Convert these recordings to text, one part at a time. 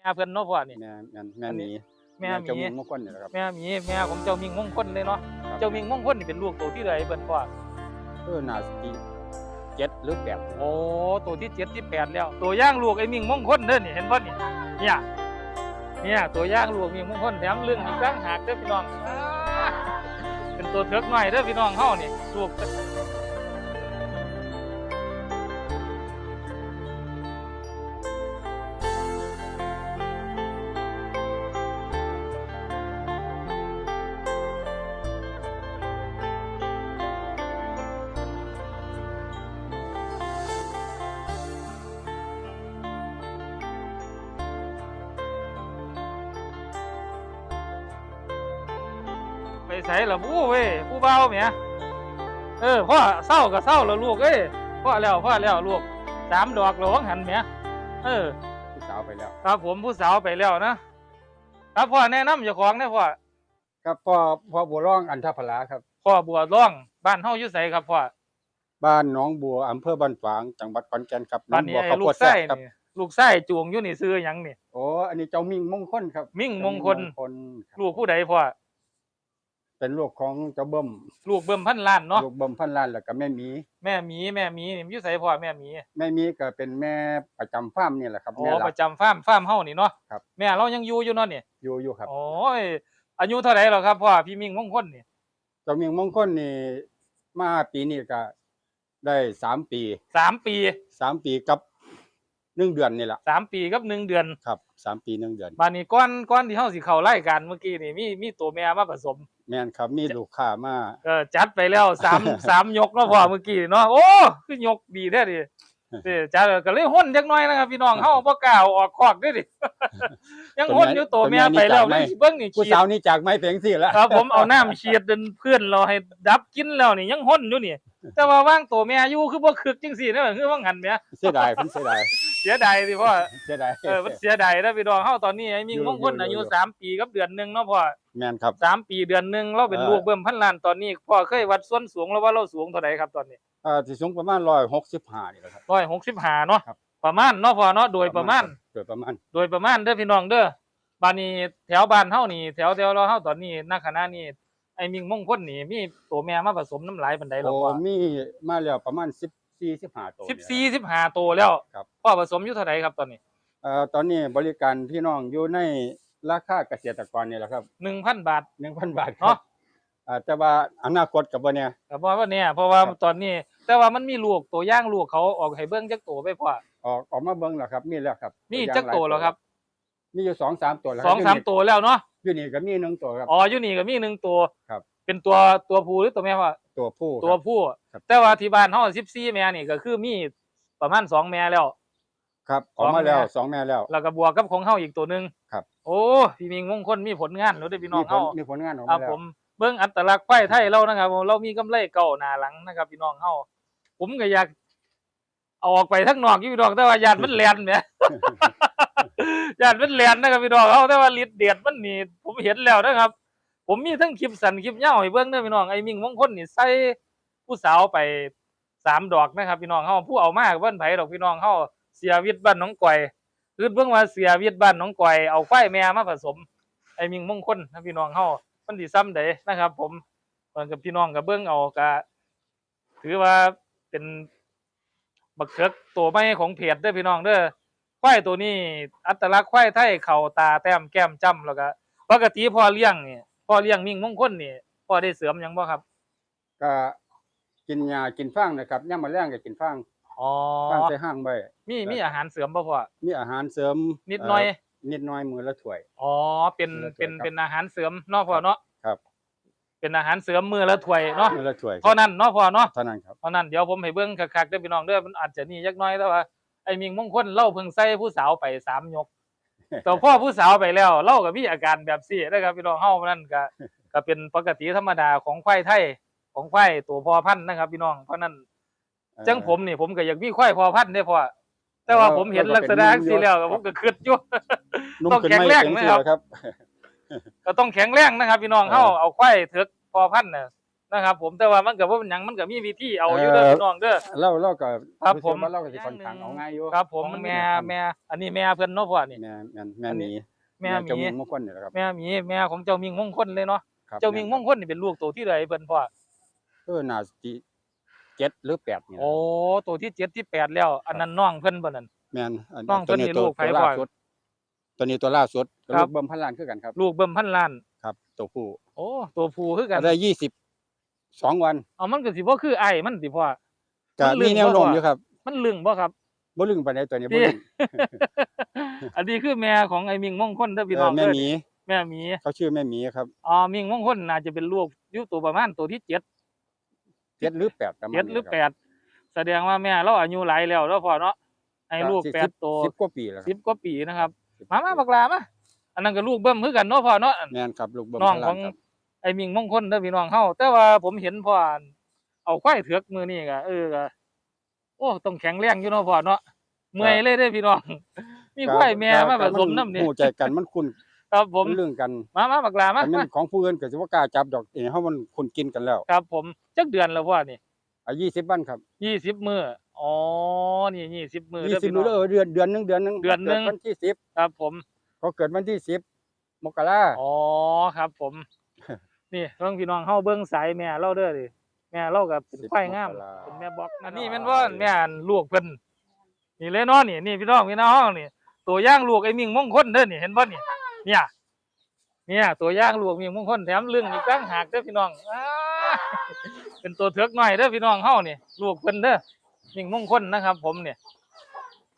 แม่เพิ่นเนาะพ่อนี่ แม่แม่แม่อันหนี้มีแม่หเจ้ามีมีมงคลนี่แหละครับแม่หมีแม่ของเจ้ามิงมงคลเลยเนาะครับเจ้ามิงมงคลนี่เป็นลูกตัวที่ใดเพิ่นพ่อเออน่าสิเจ็ดหรือแปดโอ้ตัวที่เจ็ดที่แปดแล้ว ตัวย่างลูกไอ้มิงมงคลเด้อนี่เห็นบ่นี่เนี่ยเนี่ยตัวย่างลูกมิงมงคลแถมเรื่องอีกต่างหากเด้อพี่น้องอ้าเป็นตัวเถือกหน่อยเด้อพี่น้องเฮานี่ลูก ใส่ละบู้เว้ยผู้เบาเมียเออพ่อเศร้าก็เศร้าแล้วลูกเอ้ยพ่อแล้วพ่อแล้วลูกสามดอกหลวงหันเมียเออ ผู้สาวไปแล้ว ครับผมผู้สาวไปแล้วนะครับพ่อแนะนำเจ้าของนะพ่อครับพ่อพ่อบัวร่องอันทพลาครับ พ่อบัวร่องบ้านเฮาอยู่ไสครับพ่อบ้านหนองบัวอำเภอบ้านฝางจังหวัดขอนแก่นครับหบ้านองนี้บัวไอ้ข้าวลูโพกดแซ่ไส้บครับนี่ลูกไส้จวงอยู่นี่ซื้อหยังนี่โอ้อันนี้เจ้ามิ่งมงคลครับ มิ่งมงคลเจ้ามิ่งมงคลครับลูกผู้ใดพ่อ เป็นลูกของเจ้าเบิ้มลูกเบิ่มพันล้านเนาะลูกเบิ้มพันล้านแล้วก็แม่หมีแม่หมีแม่หมีนี่อยู่ไสพ่อแม่หมีแม่หมีก็เป็นแม่ประจำฟาร์มนี่แหละครับอ๋อแม่หปลักระจำฟาร์มฟาร์มเฮานี่เนาะครับ แม่เรายังอยู่อยู่เนาะนี่อยู่อยู่ครับ โอ้ยอายุเท่าไหร่แล้วครับพ่อพี่มิ่งมงคลนี่เจ้ามิ่งมงคลนี่มาปีนี้ก็ได้สามปีสามปีสามปีกับ หนึ่งเดือนนี่แหละสามปีกับหนึ่งเดือนครับสามปีหนึ่งเดือนบานนี้ก้อนก้อนที่เฮาสิเข้ารายการเมื่อกี้นี่มีมีตัวแม่มาผสม แม่นครับมีลูกค้ามาเออจัดไปแล้วสามสามยกเนาะพ่อเมื่อกี้เนาะโอ้คือยกดีแท้ดิเด้จัดก็เลยห้นจักหน่อยนะครับพี่น้องเฮาบ่กล้าเอาออกคอกเด้อดิยังห้นอยู่ตัวแม่ไปแล้วนี่เบิ่งนี่ผู้ขีดสาวนี่จากไม้เพียงสี่แล้วครับผมเอาน้ำเฉียดจนเพื่อนเราให้ดับกินแล้วนี่ยังห้นอยู่นี่แต่ว่าว่างตัวแม่อยู่คือบ่คึกจังซี่นะคือว่างันแหมเสียดายเพิ่นเสียดาย เสียดายสิพ่อเสียดายเออมันเสียดายนะพี่น้องเฮาตอนนี้ไอ้มิ่งอยู่มงคลอยู่อายุอยู่สามปีกับเดือนหนึงเนาะพ่อแม่นครับสามปีเดือนหนึงเราเป็นเออลูกเบิ่มพันล้านตอนนี้พ่อเคยวัดส่วนสูงแล้วว่าเราสูงเท่าไหร่ครับตอนนี้เอ่อที่สูงประมาณร้อยหกสิบห้านี่แหละครับร้อยหกสิบห้าเนาะครับประมาณเนาะพ่อเนาะโดยประมาณ โดยประมาณ โดยประมาณเด้อพี่น้องเด้อบ้านนี้แถวบ้านเฮานี่แถวแถวเราเฮาตอนนี้ณขณะนี้ไอ้มิ่งมงคลนี่มีตัวแม่มาผสมน้ำลายปานใดแล้วโอ้พ่อมีมาแล้วประมาณสิบ สี่สิบห้าตัวสิบนี่สี่แหละสิบห้าตัวแล้วครับพ่อผสมอยู่เท่าไหร่ครับตอนนี้เอ่อตอนนี้บริการพี่น้องอยู่ในราคาเกษตรกรนี่แหละครับหนึ่งพันบาทหนึ่งพันบาทคเนาะรับอ่าแต่ว่าอนาคตกับว่าเนี่ยก็บอกว่าเนี่ยเพราะว่าครับตอนนี้ แต่ว่ามันมีลูกตัวย่างลูกเขาออกให้เบิ่งจักตัวไปพ่อออกออกมาเบิ่งแล้วครับ มีแล้วครับมีย่างจักตัวแล้วครับ มีอยู่สองสามตัวแล้วสองสามตัวแล้วเนาะอยู่นี่ก็มีหนึ่งตัวครับอ๋ออยู่นี่ก็มีหนึ่งตัวครับ เป็นตัวตัวผู้หรือตัวแม่พ่อตัวผู้ตัวครับผู้ ครับ แต่ว่าที่บ้านเฮาสิบสี่แม่นี่ก็คือมีประมาณสองแม่แล้ว ครับออกมาแล้วสองแม่สองแม่แล้ว แล้วก็บวกกับของเฮาอีกตัวหนึงครับ โอ้พี่มิงมงคลมีผลงานแล้วเด้อพี่น้องมีผลเฮา มีผลงานออกครัมาบแล้ผว มเบิ่งอัตลักษณ์ควายไทยเรานะครับผมเรามีกำไรเก่าหน้าหลังนะครับพี่น้องเฮาผมก็อยากเอาออกไปทั้งนอกอยู่พี่น้องแต่ว่าญาติมันแลนแหมญาติมันแลนนะครับพี่น้องเฮาแต่ว่าฤทธิ์เดชมันนี่ผมเห็นแล้วนะครับ ผมมีทั้งคลิปสั้นคลิปยาวให้เบิ่งเด้อพี่น้องไอ้มิงมงคลนี่ใส่ ผู้สาวไปสามดอกนะครับ พี่น้องเฮาผู้เอามากเบิ่นไผดอกพี่น้องเฮาเสียวิทย์บ้านน้องก่อยคือเบิ่งว่าเสียวิทย์บ้านน้องก่อยเอาควายแม่มาผสมไอ้มิงมงคลนะพี่น้องเฮามันสิซ้ำใดนะครับ ผมเพิ่นกับพี่น้องกับเบิ่งเอาก็ถือว่าเป็นบักเคิกตัวใหม่ของเพจเด้อพี่น้องเด้อควายตัวนี้ อัตลักษณ์ควายไทยเข่าตาแต้มแก้มจ้ำแล้วก็ปกติพ่อเลี้ยงนี่พ่อเลี้ยงมิงมงคลนี่พ่อได้เสริมยังบ่ครับก็ กินยากินฟางนะครับย่ามมาแรงก็กินฟางอ๋อฟางใส่ห้างไว้มีมีอาหารเสริมบ่พ่อมีอาหารเสริมนิดหน่อยเนิดหน้อยมือละถ้วยอ๋อเป็นมื้อละถ้วยเป็นครับเป็นอาหารเสริมเนาะพ่อเนาะครับ เป็นอาหารเสริมมื้อละถ้วยเนาะมือละถ้วยเท่านั้นเนาะพ่อเนาะเท่านั้นครับเพราะนั้นเดี๋ยวผมให้เบิ่งคักๆเด้อพี่น้องเด้อมันอาจจะนี่ยักหน้อยแต่ว่าไอ้มิงมงคลเล่าเพิ่งใส่ผู้สาวไปสามยกแต่พ่อผู้สาวไปแล้วเล่าก็มีอาการแบบซี่นะครับพี่น้องเฮานั่นก็ก็เป็นปกติธรรมดาของควายไทย ของควายตัวพอพันธุ์นะครับ พี่น้อง เพราะนั้นจังผมนี่ผมก็อยากมีควายพอพันธุ์ได้อพ่อแต่ว่าผมเห็นลักษณะจังซี่แล้วก็ผมก็คิดอยู่นุ่มต้องขึ้นแข็งไม่แรงเต็มนะที่ครับแล้วครับ ก็ต้องแข็งแรงนะครับ พี่น้องเฮาเออเอาควายเถกพอพันธุ์น่ะนะครับ ผมแต่ว่ามันก็บ่เป็นหยังมันก็มีวิธีเอาอยู่เด้อเอ่อพี่น้องเด้อเราเราก็ครับสึกผมว่าเราก็สิค่อนข้างเอาง่ายอยู่ครับ ผมเพาะนแม่เป็นแม่อันนี้แม่เพิ่นเนาะพ่อนี่แม่แม่แม่อันหนี้มีแม่หเจ้ามีมงคลนี่แหละครับแม่หมีแม่ของเจ้ามิงมงคลเลยเนาะครับเจ้ามิงมงคลนี่เป็นลูกตัวที่ใดเพิ่นพ่อ เออน่าสิเจ็ดหรือแปดนี่แหละโอ้ตัวที่เจ็ดที่แปดแล้ว อันนั้นน้องเพิ่นบ่นั่น แม่นอันน้องเพิ่นนี่ตัวลูกไผตัวล่าก่อนสุดตัวนี้ตัวล่าสุดก็ครัลูบกเบิ่มพันล้านคือกันครับลูกเบิ่มพันล้าน ครับ ตัวผู้โอ้ตัวผู้คือกันได้ยี่สิบสองวันเอามันก็สิบ่คือไอ้มันสิพ่อ ก็มันลึมีงแนวโน้มบ่อยู่ครับมันลึงบ่ครับ บ่ลึงปานใดตัวนี้บ่นี่ลึงอันนี้คือแม่ของไอ้มิงมงคลเด้อพี่เอน้อองแม่เด้อหมีแม่หมีเขาชื่อแม่หมีครับ อ๋อมิงมงคลน่าจะเป็นลูกอยู่ตัวประมาณตัวที่เจ็ด เจ็ดหรือแปดประมาณเจ็ดหรือนี้แปครับดแสดงว่าแม่เราอายุหลายแล้วแล้วพอเนาะให้ลูกสิบแปดตัวสิบกว่าปีแล้วคสิรับบกว่าปีนะครับสิบมามาบักลามาอันนั้นก็ลูกเบิ้มคือกันเนาะพ่อเนาะแม่นครับลูกเบิ่มน้องพันขล้าอนงครับไอ้มิงมงคลเด้อพี่น้องเฮาแต่ว่าผมเห็นพ่อเอาควายเถือกมือนี่ก็เออก็โอ้ต้องแข็งแรงอยู่เนาะพ่อเนาะเมื่อยเลยเด้อพี่น้อง มีควายแม่มาผสมน้ำนี่หูใจกันมันคุ้น ครับผมเรื่องกันมามาบักลามาอันนั้นของผู้อื่นก็สิว่ากล้าจับดอกเอ้เฮามันคุ้นกินกันแล้ว ครับ ผมจักเดือนแล้วพ่อนี่อะ20วันครับยี่สิบมื้ออ๋อนี่ยี่สิบมื้อเด้อ20พี่มื้น้อองเออเดือนเดือนหนึงเดือนหนึงเดือนหนึ่งกิวันที่10ครับผมเขาเกิดวันที่10มกราอ๋อครับ ผม นี่เรื่องพี่น้องเฮาเบิ่งสายแม่เราเด้อดิแม่เราก็เป็นควายงามเป็นแม่บอกอันนี้แม่นว่าแม่อันลูกเพิ่นนี่เลยเนาะนี่นี่พี่น้องพี่น้องนี่ตัวอย่างลูกไอ้มิงมงคลเด้อนี่เห็นบ่นี่ เนี่ย เนี่ย ตัวอย่างลูกมิงมงคลแถมเรื่องอีกต่างหากเด้อพี่น้องอ้าเป็นตัวเถือกหน่อยเด้อพี่น้องเฮานี่ลูกเพิ่นเด้อมิงมงคลนะครับ ผมเนี่ย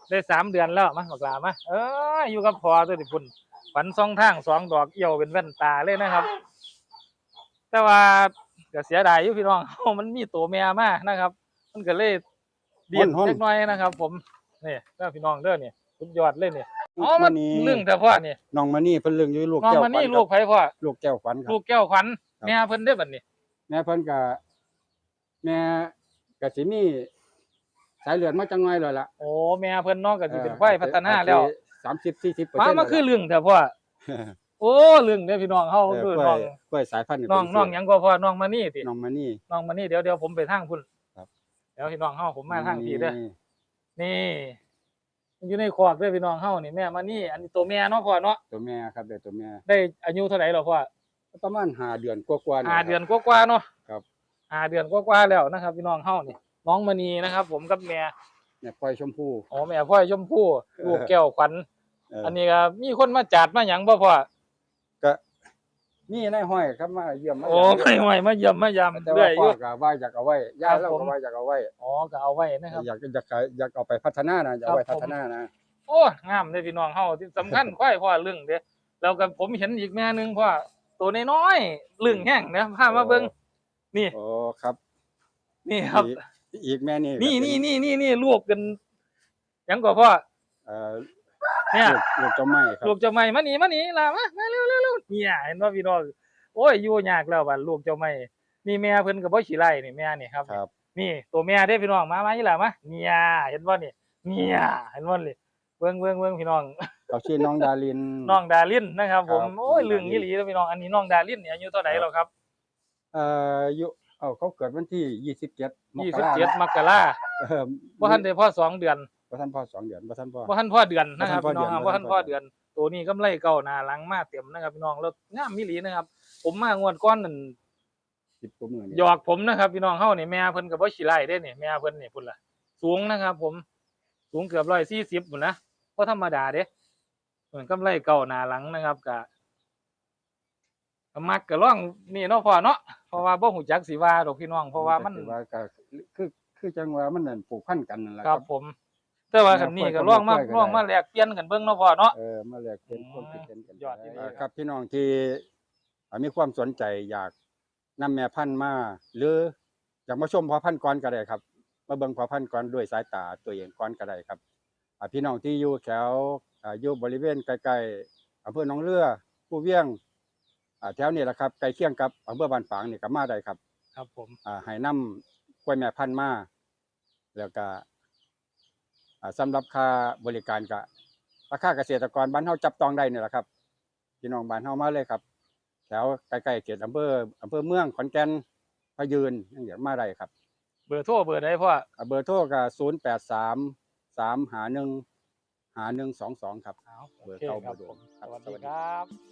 ได้สามเดือนแล้วมาบอกลามาเอออยู่กับพ่อตัวนี้พุ่นฝันสองทางสองดอกเอี่ยวเป็นแว่นตาเลยนะครับ แต่ว่าก็เสียดายอยู่พี่น้องมันมีตัวแม่มานะครับ มันก็เลยเดียนฮ้อนๆเล็กน้อยนะครับ ผมนี่เด้อพี่น้องเด้อนี่สุดยอดเลยนี่ อ๋อมัมันนนี่เรื่องแต่พ่อนี่น้องมานี่เพิ่นเรื่องอยู่ลูกน้องแก้วมันขวัญนี่คลูรับกไผพ่อลูกแก้วขวัญครัลูบ กแก้วขวัญครับ แม่เพิ่นได้อบัดนี้แม่เพิ่นก็แม่ก็สิมีสายเลือดมาจังหน่อยเลยล่ะโอ้แม่เพิ่นเน้องก็สิเป็นควายพัฒนาแล้วสามสิบสี่สิบเปอร์มาเซ็นต์มาคือเรื่องแต่พ่อโอ้เรื่องเด้อพี่น้องเฮาเออดูกล้น้วองยกล้วยสายพันธุ์น้องน้องหยังก็พ่อน้องมานี่ติน้องมานี่ น้องมานี่เดี๋ยวเดี๋ยวผมไปทางพุ่นครับ เดี๋ยวพี่น้องเฮาผมมาทางพี่เด้อนี่นี่มัน อยู่ในคอกเด้อพี่น้องเฮานี่แม่มานี่อันนี้ตัวแม่เนาะพ่อเนาะตัวแม่ครับเดี๋ยวตัวแม่ได้อายุเท่าไหร่แล้วพ่อประมาณห้าเดือนกว่าๆห้าครับเดือนกว่าๆเนาะครับห้าเดือนกว่าๆแล้วนะครับ พี่น้องเฮานี่น้องมณีนะครับ ผมกับแม่เนี่ยควายชมพูอ๋อแม่พ่อยชมพู่ลูกแก้วขวัญเออออันนี้ก็มีคนมาจัดมาหยังบ่พ่อก็ นี่นายห้อยครับมาเยี่ยมมาโอ้เยี่ยไม่ไหวมาเยี่ยมมายามแต่เรื่ว่าอยอพ่อยู่ก็ว่าอยากเอาไว้ย่าครับเราผม ก็ว่าอยากเอาไว้อ๋อก็เอาไว้นะครับ อยากอยากอยากเอาไปพัฒนานะอยากเอาไว้ครับพัฒนานะโอ้งามเลยพี่น้องเฮาที่สำคัญ ควายพ่อเรื่องเด้แล้วก็ผมเห็นอีกแม่หนึงพ่อตัวน้อยๆเรื่องแห้งนะพามาเบิ่งนี่โอ้ครับนี่ครับ อีกอีกแม่นี่นี่ก็เป็นี่นี่นี่นี่ลูกกันหยังกว่าพ่อเอ่อ เนี่ยลูกลูกเจ้าไม้ครับลูกเจ้าไม่มานี่มานี่ล่ะมามาเร็วเร็วเร็วเนี่ยเห็นว่าพี่น้องโอ้ยอยู่ยากแล้วบัดลูกเจ้าไม่นี่แม่เพิ่นก็บ่ขี้ไล่นี่แม่นี่ครับครับ นี่ตัวแม่เด้พี่น้องมามาอีหล่ะมาเนี่ยเห็นบ่นี่เนี่ยเห็นบ่นี่เบิ่งเบิ่งเบิ่งพี่น้องเขาชื่อน้องดารินน้องดารินนะครับ ผมครับโอ้ยน้องดารินเรื่องอีหลีแล้วพี่น้องอันนี้น้องดารินเนี่ยอายุเท่าไหร่แล้วครับเอ่ออายุเอ้าเขาเกิดวันที่ยี่สิบเจ็ดมกรา27มกราเออบ่ทันได้พอสองเดือน บ่ทันพ่อสองเดือนบ่ทันพ่อบ่ทันพอเดือนนะครับบ่ทัพี่นน้องพอครับเดือนบ่ทันพอบ่ทันพอเดืเดืออนนตัวนี้กำไรเก่าหน้าหลังมาเต็มนะครับพี่น้องแล้วงามมิหลีนะครับ ผมมางวดก้อนนั่นสิบกว่ามื้อนี่หยอกผมนะครับพี่น้องเฮานี่แม่เพิ่นก็บ่ขี้ไล่เด้นี่แม่เพิ่นนี่พุ่นล่ะสูงนะครับ ผมสูงเกือบ140พุ่นนะบ่ธรรมดาเด้เหมือนกำไรเก่าหน้าหลังนะครับก็ก็มักก็ร้องนี่เนาะพ่อเนาะเพราะว่าบ่ฮู้จักสิว่าดอกพี่น้อง เพราะว่ามัน แต่ว่าก็คือคือจังว่ามันนั่นผูกพันกันนั่นแหละคครัรับบผม แต่ว่าคันนี้ก็ร้องมาค่อยๆก็ได้ร้องมาแลกเปลี่ยนกันเบิ่งเนาะพ่อเนาะ เออมาแลกเป็นความคิดเห็นกันยอดที่ดีเครับพี่น้องที่อ่ามีความสนใจอยากนำแม่พันธุ์มาหรืออยากมาชมพ่อพันธุ์ก่อนก็ได้ครับ มาเบิ่งพ่อพันธุ์ก่อนด้วยสายตาตัวเองก่อนก็ได้ครับอ่าพี่น้องที่อยู่แถวอ่าอยู่บริเวณใกล้ๆอำเภอหนองเรือผู้เวียงอ่าแถวนี้แหละครับใกล้เคียงกับอำเภอบ้านฝางนี่ก็มาได้ครับ ครับผมอ่าให้นำกล้วยแม่พันธุ์มาแล้วก็ อ่าสำหรับค่าบริการก็ราคาเกษตรกรบ้านเฮาจับต้องได้นี่แหละครับพี่น้องบ้านเฮามาเลยครับแถวใกล้ๆเขตอำเภออำเภอเมืองขอนแก่นพมายืนยังอยากมาได้ครับ เบอร์โทรเบอร์ใดพ่ออ่าเบอร์โทรก็ศูนย์แปดสามสามหาหนึ่งหาหนึ่งสองสองครับเอาเบอร์โอเคเก่าครับเบอร์เดิผมมครับสวัสสวัดีสดีครับ